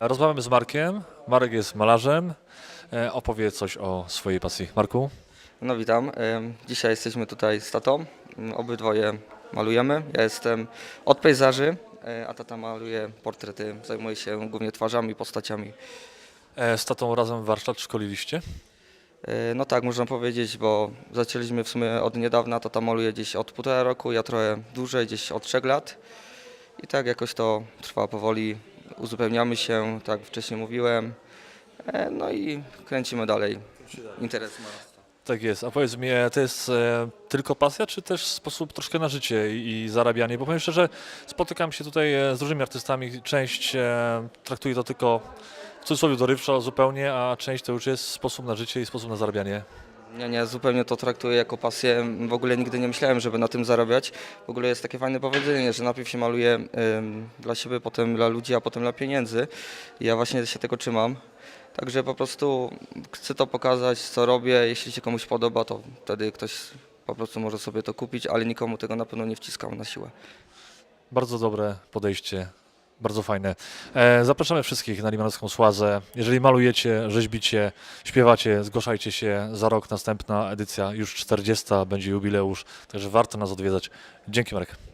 Rozmawiamy z Markiem. Marek jest malarzem. E, Opowie coś o swojej pasji. Marku? No witam. Ym, Dzisiaj jesteśmy tutaj z tatą. Ym, Obydwoje malujemy. Ja jestem od pejzaży, y, a tata maluje portrety. Zajmuje się głównie twarzami, postaciami. E, Z tatą razem warsztat szkoliliście? Y, No tak, można powiedzieć, bo zaczęliśmy w sumie od niedawna. Tata maluje gdzieś od półtora roku, ja trochę dłużej, gdzieś od trzech lat. I tak jakoś to trwa powoli. Uzupełniamy się, tak wcześniej mówiłem. E, No i kręcimy dalej. Interes malarstwa. Tak jest. A powiedz mi, e, to jest e, tylko pasja, czy też sposób troszkę na życie i, zarabianie? Bo powiem szczerze, spotykam się tutaj z różnymi artystami. Część traktuje to tylko w cudzysłowie dorywczo zupełnie, a część to już jest sposób na życie i sposób na zarabianie. Nie, nie, zupełnie to traktuję jako pasję. W ogóle nigdy nie myślałem, żeby na tym zarabiać. W ogóle jest takie fajne powiedzenie, że najpierw się maluje dla siebie, potem dla ludzi, a potem dla pieniędzy. I ja właśnie się tego trzymam. Także po prostu chcę to pokazać, co robię. Jeśli się komuś podoba, to wtedy ktoś po prostu może sobie to kupić, ale nikomu tego na pewno nie wciskam na siłę. Bardzo dobre podejście, bardzo fajne. E, zapraszamy wszystkich na Limanowską Słazę. Jeżeli malujecie, rzeźbicie, śpiewacie, zgłaszajcie się. Za rok następna edycja, już 40, będzie jubileusz, także warto nas odwiedzać. Dzięki Marek.